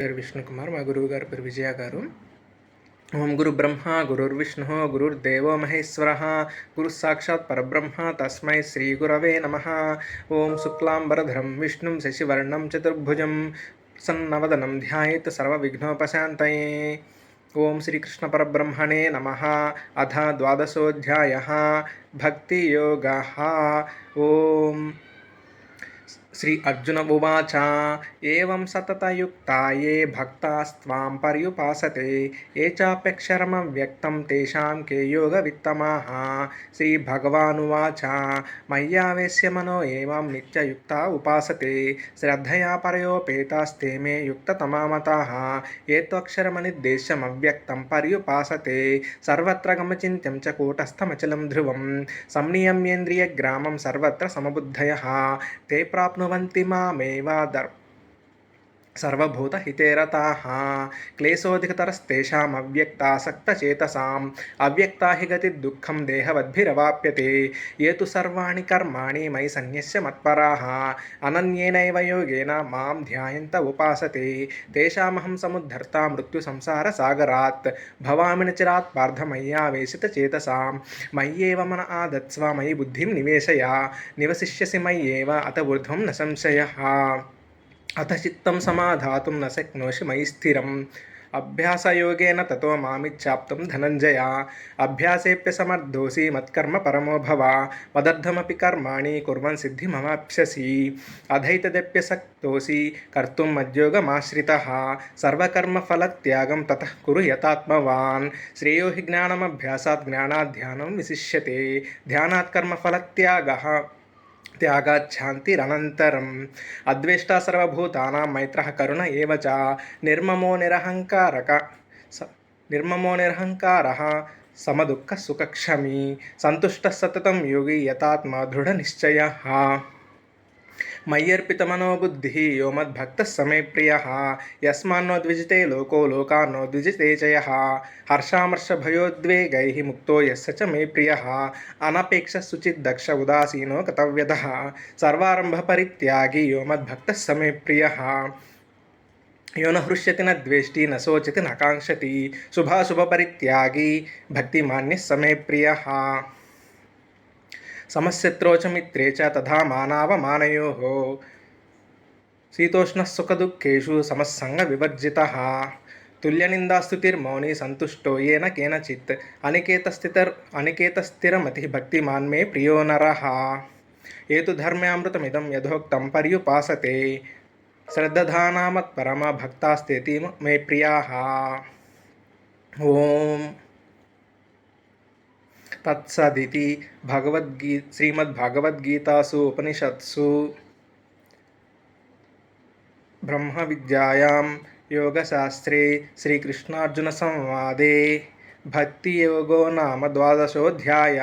పేరు విష్ణుకుమార్ మా గురువు గారి పేరు విజయ గారు. ఓం గురు బ్రహ్మ గురుర్విష్ణు గురుర్దేవో మహేశ్వర. గురు సాక్షాత్ పరబ్రహ్మ తస్మై శ్రీ గురవే నమ. ఓం శుక్లాంబరధరం విష్ణుం శశివర్ణం చతుర్భుజం సన్నవదనం ధ్యాయేత్ సర్వవిఘ్నోపశాంతయే. ఓం శ్రీకృష్ణ పరబ్రహ్మణే నమ. అథ ద్వాదశోధ్యాయ. భక్తియోగ. ఓం శ్రీ అర్జున ఉవాచ ఏం సతతయుక్తా ఏ భక్తాస్త్వాం పర్యుపాసతే. ఏ చాప్యక్షరమవ్యక్తం తేషాం కే యోగ విత్తమాహ శ్రీ భగవానువాచ మయ్యావేశ్య మనో ఏం నిత్యయుక్త ఉపాసతే. శ్రద్ధయా పరయోపేతాస్తే మే యుక్తతమామతాः. ఏ త్వక్షరమనిర్దేశ్యమవ్యక్తం పర్యుపాసతే. సర్వత్ర గమచింత్యం చ కూటస్థమచలం ధ్రువం. సంనియమ్యేంద్రియగ్రామం సర్వత్ర సమబుద్ధయ. తే ప్రాప్ प्राप्नुवन्ति मामेवादर् సర్వభూత హితేరతా. క్లేశోధికతరస్తేషాం అవ్యక్తాసక్తచేతసాం అవ్యక్తా హి గతి దుఃఖం దేహవద్భిరవాప్యతే. ఏ తు సర్వాణి కర్మాణి మయి సన్యస్య మత్పరా. అనన్యేనైవ యోగేన మాం ధ్యాయంత ఉపాసతే. తేషామహం సముద్ధర్త మృత్యు సంసార సాగరాత్ భవామిని చిరాత్ పార్థమయ్యావేశిత చేతసాం మయ్యేవ మన ఆదత్స్వ మయి బుద్ధిం నివేశయ. నివసిష్యసి మయ్యేవ అత ఊర్ధ్వం న సంశయ. చిత్తం సమాధాతుం న శక్నోషి మయి స్థిరం. అభ్యాసయోగేన తతో మామిచ్చాప్తం ధనంజయ. అభ్యాసేప్య సమర్థోసి మత్కర్మ పరమోభవ మదర్థమపి కర్మాణి కుర్వన్ సిద్ధి మమాప్స్యసి. అధైతదప్యసక్తోసి కర్తుం మద్యోగమాశ్రిత. సర్వకర్మఫలత్యాగం తత కురు యథాత్మవాన్. శ్రేయో హి జ్ఞానమభ్యాసాత్ జ్ఞానాధ్యానం విశిష్యతే. ధ్యానాత్ కర్మఫలత్యాగ त्यागाच्छान्तिरनन्तरम् अद्वेष्टा सर्वभूतानां मैत्रः करुण एव च निर्ममो निरहङ्कारक स निर्ममो निरहङ्कारः समदुःखसुखक्षमी सन्तुष्टः सततं योगी यतात्मा दृढनिश्चयः मय्यर्पितमनोबुद्धिः यो मद्भक्तः समे प्रियः यस्मान्नो द्विजिते लोको लोकान्नो द्विजिते च यः हर्षामर्षभयोद्वेगैः मुक्तो यस्य च मे प्रियः अनपेक्षशुचिद्दक्ष उदासीनो गतव्यतः सर्वारम्भपरित्यागी यो मद्भक्तः समे प्रियः यो न हृष्यति न द्वेष्टि न शोचति न काङ्क्षति शुभाशुभपरित्यागी भक्तिमान्यः समे प्रियः సమస్యత్రోచమిత్రే చ తథా మానావమానయో శీతోష్ణ సుఖదుఃఖేషు సమస్సంగ వివర్జిత తుల్యనిందాస్తుతిర్మౌని సంతుష్టో ఏన కేనచిత్ అనికేతస్థితర్ అనికేతస్థిరమతి భక్తిమాన్ మే ప్రియో నర ఏతు ధర్మ్యామృతమిదం యథోక్తం పర్యుపాసతే శ్రద్ధధానామత్పరమ భక్తాస్తేతి మే ప్రియా ఓం తత్సదితి భగవద్గీ శ్రీమద్భగవద్గీతాసు ఉపనిషత్సు బ్రహ్మ విద్యాయాం యోగశాస్త్రే శ్రీకృష్ణార్జున సంవాదే భక్తియోగో నామ ద్వాదశోధ్యాయ